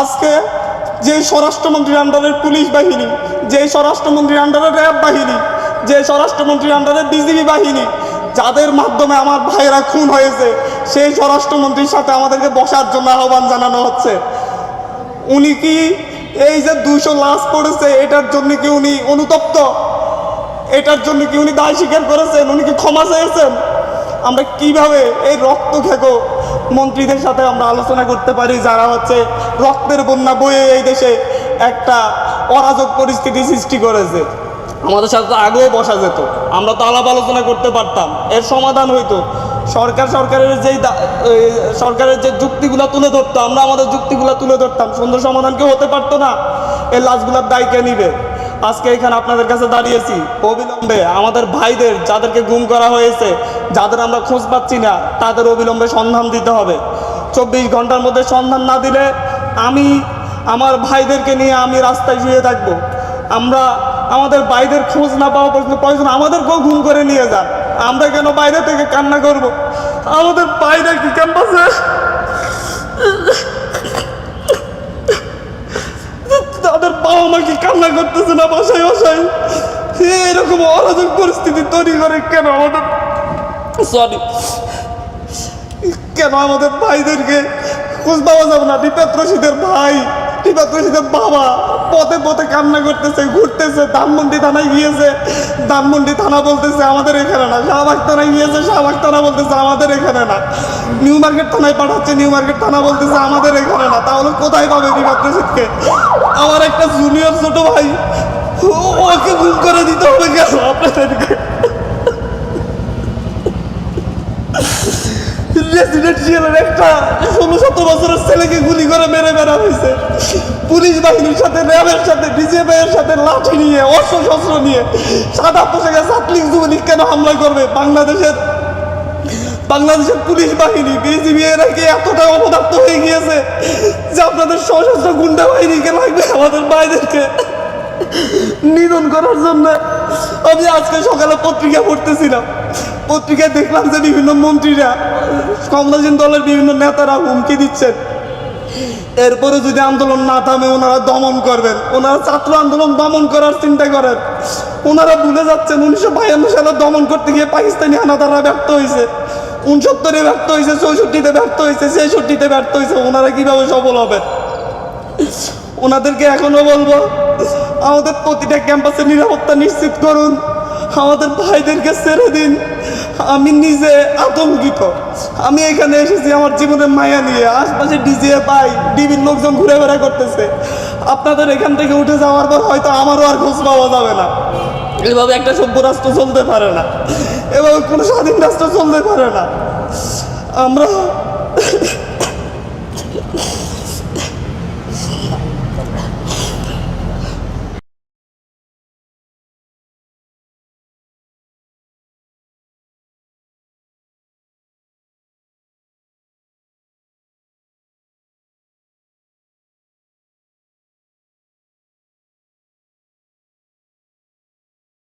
আজকে যে স্বরাষ্ট্রমন্ত্রীর আন্ডারের পুলিশ বাহিনী যে স্বরাষ্ট্রমন্ত্রীর আন্ডারে র্যাব বাহিনী যে স্বরাষ্ট্রমন্ত্রীর আন্ডারে বিজিবি বাহিনী, যাদের মাধ্যমে আমার ভাইয়েরা খুন হয়েছে, সেই স্বরাষ্ট্রমন্ত্রীর সাথে আমাদেরকে বসার জন্য আহ্বান জানানো হচ্ছে। উনি কি এই যে দুশো লাশ পড়েছে, এটার জন্য কি উনি অনুতপ্ত? এটার জন্য কি উনি দায় স্বীকার করেছেন? উনি কি ক্ষমা চেয়েছেন? আমরা কীভাবে এই রক্ত খেকো মন্ত্রীদের সাথে আমরা আলোচনা করতে পারি, যারা হচ্ছে রক্তের বন্যা বয়ে এই দেশে একটা অরাজক পরিস্থিতি সৃষ্টি করেছে। আমাদের সাথে তো আগেও বসা যেত, আমরা তো আলাপ আলোচনা করতে পারতাম, এর সমাধান হইতো। সরকার, সরকারের যেই সরকারের যে যুক্তিগুলো তুলে ধরতো, আমরা আমাদের যুক্তিগুলো তুলে ধরতাম, সুন্দর সমাধান কেউ হতে পারতো না এই লাশগুলোর দায় কে নিবে? আজকে এখানে আপনাদের কাছে দাঁড়িয়েছি, অবিলম্বে আমাদের ভাইদের, যাদেরকে গুম করা হয়েছে যাদের আমরা খোঁজ পাচ্ছি না, তাদের অবিলম্বে সন্ধান দিতে হবে। চব্বিশ ঘণ্টার মধ্যে সন্ধান না দিলে আমি, আমার ভাইদেরকে নিয়ে আমি রাস্তায় শুয়ে থাকব। আমরা, আমাদের ভাইদের খোঁজ না পাওয়া পর্যন্ত প্রয়োজন, আমাদেরকেও ঘুম করে নিয়ে যান। আমরা কেন বাইরে থেকে কান্না করব? আমাদের বাইরে কি ক্যাম্পাসে তাদের বাবা মা কি কান্না করতেছে না বাসায় বাসায়? এরকম অরাজক পরিস্থিতি তৈরি করে কেন আমাদের সরি কেন আমাদের ভাইদেরকে? খোঁজ পাওয়া যাবে না? রশিদের ভাই রশিদের বাবা। পথে পথে কান্না করতেছে, ঘুরতেছে, ধানমন্ডি থানায় গিয়েছে। ধানমন্ডি থানা বলতেছে, আমাদের এখানে না। শাহবাগ থানায় গিয়েছে, শাহবাগ থানা বলতেছে, আমাদের এখানে না। নিউ মার্কেট থানায় পাঠাচ্ছে, নিউ মার্কেট থানা বলতেছে, আমাদের এখানে না। তাহলে কোথায় পাবে রশিদকে? আমার একটা জুনিয়র ছোট ভাই ওকে গুম করে দিতে হবে কেন আপনাদেরকে? রেসিডেন্সিয়ালের একটা ষোলো বছরের ছেলেকে গুলি করে মেরে বেড়া হয়েছে। পুলিশ বাহিনীর সাথে, র্যাবের সাথে এর সাথে লাঠি নিয়ে অস্ত্র শস্ত্র নিয়ে, সাদা পোশাকে ছাত্রলীগ যুবলীগ কেন হামলা করবে? বাংলাদেশের বাংলাদেশের পুলিশ বাহিনী বিজিবি এরা কি এতটা অপদার্থ হয়ে গিয়েছে যে আপনাদের সশস্ত্র গুন্ডা বাহিনীকে লাগবে আমাদের বাইরেকে নিধন করার জন্য আমি আজকে সকালে পত্রিকা পড়তেছিলাম। পত্রিকায় দেখলাম যে বিভিন্ন মন্ত্রীরা কমলাসীন দলের বিভিন্ন নেতারা হুমকি দিচ্ছেন। এরপরে যদি আন্দোলন না থামে, ওনারা দমন করবেন। ওনারা ছাত্র আন্দোলন দমন করার চিন্তা করেন। ওনারা ভুলে যাচ্ছেন, উনিশশো বায়ান্ন সালে দমন করতে গিয়ে পাকিস্তানি হানাদাররা ব্যর্থ হয়েছে। উনসত্তরে ব্যর্থ হয়েছে, চৌষট্টিতে ব্যর্থ হয়েছে, ছেষট্টিতে ব্যর্থ হয়েছে। ওনারা কীভাবে সফল হবেন? ওনাদেরকে এখনও বলব আমাদের প্রতিটা ক্যাম্পাসে নিরাপত্তা নিশ্চিত করুন। আমাদের ভাইদেরকে ছেড়ে দিন। আমি নিজে আতঙ্কিত আমি এখানে এসেছি আমার জীবনের মায়া নিয়ে। আশপাশে ডিজিএ পাই ডিবির লোকজন ঘুরে বেড়া করতেছে। আপনাদের এখান থেকে উঠে যাওয়ার পর হয়তো আমারও আর খোঁজ পাওয়া যাবে না। এভাবে একটা সভ্য রাষ্ট্র চলতে পারে না। এভাবে কোনো স্বাধীন রাষ্ট্র চলতে পারে না। আমরা